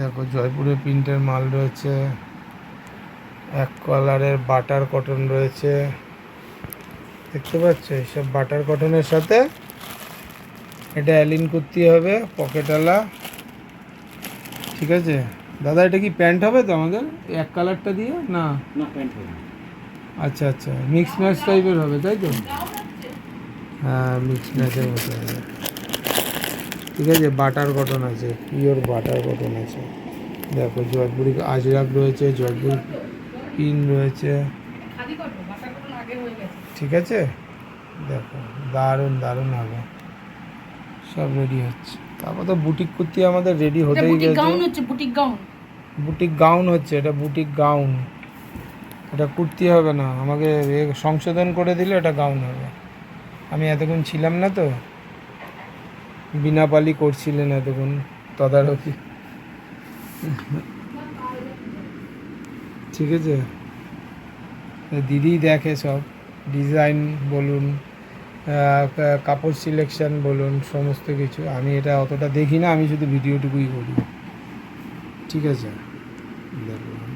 দেখো জয়পুরের প্রিন্টের মাল রয়েছে। এক কালারের বাটার কটন রয়েছে। দেখতে পাচ্ছ? এইসব বাটার কটনের সাথে এটা অ্যালিন করতে হবে পকেটওয়ালা। ঠিক আছে? দাদা এটা কি প্যান্ট হবে তো আমাদের? এক কালারটা দিয়ে? না? না প্যান্ট হবে আচ্ছা আচ্ছা। মিক্স ম্যাচ টাইপের হবে তাই তো? হ্যাঁ মিক্স ম্যাচের মতো হবে। ঠিক আছে বাটার কটন আছে পিওর বাটার কটন আছে। দেখো জয়পুরি আজরাক রয়েছে জয়পুর পিন রয়েছে। ঠিক আছে? দেখো দারুণ দারুণ হবে। সব রেডি হচ্ছে। তারপর তো বুটিক কুর্তি আমাদের রেডি হতেই গেছে। গাউন হচ্ছে বুটিক গাউন। বুটিক গাউন হচ্ছে এটা বুটিক গাউন। এটা কুর্তি হবে না আমাকে সংশোধন করে দিলে এটা গাউন হবে। আমি এতক্ষণ ছিলাম না তো। বিনা পালি করছিলেন এতক্ষণ তদারকি। ঠিক আছে? দিদি দেখে সব। ডিজাইন বলুন কাপড় সিলেকশন বলুন, সমস্ত কিছু। আমি এটা অতটা দেখি না, আমি শুধু ভিডিওটুকুই করি। ঠিক আছে?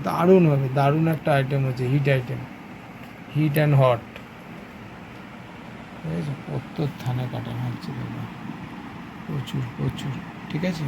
দারুণ হবে, দারুণ একটা আইটেম হচ্ছে hit item hit and hot ঠিক আছে? প্রত্যেক থানে কাটানো হচ্ছে প্রচুর প্রচুর ঠিক আছে?